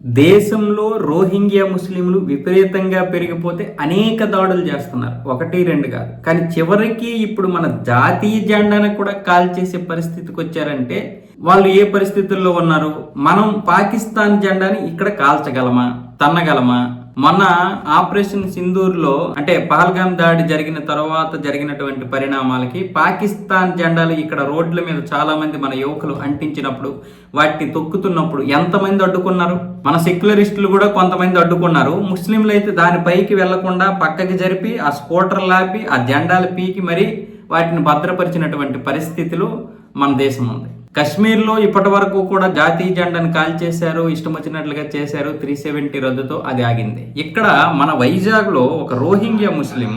దేశంలో రోహింగ్యా ముస్లింలు విపరీతంగా పెరిగిపోతే అనేక దాడులు చేస్తున్నారు. ఒకటి రెండు కాదు. కానీ చివరికి ఇప్పుడు మన జాతీయ జెండాను కూడా కాల్ చేసే పరిస్థితికి వచ్చారంటే వాళ్ళు ఏ పరిస్థితుల్లో ఉన్నారు? మనం పాకిస్తాన్ జెండాని ఇక్కడ కాల్చగలమా? తన్నగలమా? మొన్న ఆపరేషన్ సింధూర్లో అంటే పహల్గాం దాడి జరిగిన తర్వాత జరిగినటువంటి పరిణామాలకి పాకిస్తాన్ జెండాలు ఇక్కడ రోడ్ల మీద చాలా మంది మన యువకులు అంటించినప్పుడు వాటిని తొక్కుతున్నప్పుడు ఎంతమంది అడ్డుకున్నారు? మన సెక్యులరిస్టులు కూడా కొంతమంది అడ్డుకున్నారు. ముస్లింలు అయితే దానిపైకి వెళ్ళకుండా పక్కకి జరిపి ఆ స్కూటర్ లాపి ఆ జెండాలు పీకి మరి వాటిని భద్రపరిచినటువంటి పరిస్థితులు మన దేశం ఉంది. కశ్మీర్లో ఇప్పటి వరకు కూడా జాతీయ జెండాను కాల్చేశారు ఇష్టం వచ్చినట్లుగా చేశారు త్రీ సెవెంటీ రద్దుతో అది ఆగింది. ఇక్కడ మన వైజాగ్లో ఒక రోహింగ్యా ముస్లిం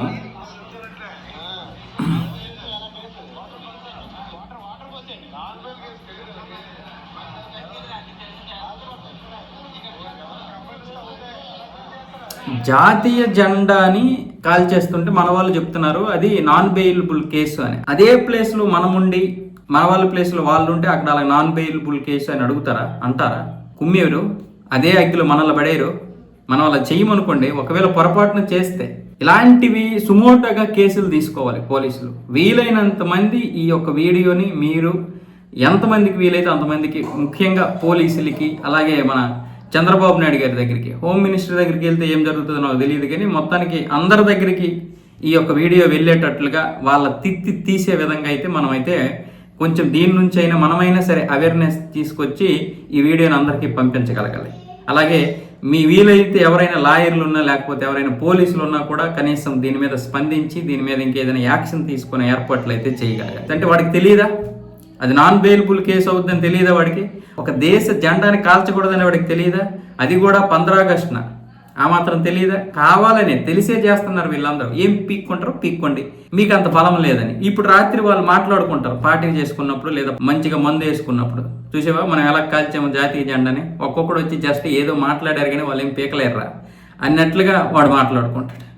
జాతీయ జెండాని కాల్చేస్తుంటే మన వాళ్ళు చెప్తున్నారు అది నాన్ బెయిలబుల్ కేసు అని. అదే ప్లేస్లో మనముండి మన వాళ్ళ ప్లేస్లో వాళ్ళు ఉంటే అక్కడ అలా నాన్ బెయిలబుల్ కేసు అని అడుగుతారా? అంటారా? కుమ్మేరు అదే అగ్గిలో మనల్ని పడేరు? మనం అలా చేయమనుకోండి ఒకవేళ పొరపాటున చేస్తే ఇలాంటివి సుమోటోగా కేసులు తీసుకోవాలి పోలీసులు. వీలైనంత మంది ఈ యొక్క వీడియోని మీరు ఎంతమందికి వీలైతే అంతమందికి ముఖ్యంగా పోలీసులకి అలాగే మన చంద్రబాబు నాయుడు గారి దగ్గరికి హోమ్ మినిస్టర్ దగ్గరికి వెళ్తే ఏం జరుగుతుందో నాకు తెలియదు కానీ మొత్తానికి అందరి దగ్గరికి ఈ యొక్క వీడియో వెళ్ళేటట్లుగా వాళ్ళ తిత్తి తీసే విధంగా అయితే మనమైతే కొంచెం దీని నుంచి అయినా మనమైనా సరే అవేర్నెస్ తీసుకొచ్చి ఈ వీడియోని అందరికీ పంపించగలగాలి. అలాగే మీ వీలైతే ఎవరైనా లాయర్లు ఉన్నా లేకపోతే ఎవరైనా పోలీసులు ఉన్నా కూడా కనీసం దీని మీద స్పందించి దీని మీద ఇంకేదైనా యాక్షన్ తీసుకునే ఏర్పాట్లు అయితే చేయగలగాలి. అంటే వాడికి తెలియదా అది నాన్ బెయిలబుల్ కేసు అవుతుందని తెలియదా వాడికి? ఒక దేశ జెండాని కాల్చకూడదని వాడికి తెలియదా అది కూడా పంద్రా ఆగస్టున ఆ మాత్రం తెలియదా? కావాలనే తెలిసే చేస్తున్నారు వీళ్ళందరూ. ఏం పీక్కుంటారో పీక్కోండి. మీకు అంత బలం లేదని. ఇప్పుడు రాత్రి వాళ్ళు మాట్లాడుకుంటారు. పార్టీ చేసుకున్నప్పుడు లేదా మంచిగా మందు వేసుకున్నప్పుడు. చూసేవా? మనం ఎలా కాల్చాము జాతీయ జెండాని? ఒక్కొక్కడు వచ్చి జస్ట్ ఏదో మాట్లాడారు కానీ వాళ్ళు ఏం పీకలేరురా. అన్నట్లుగా వాడు మాట్లాడుకుంటాడు.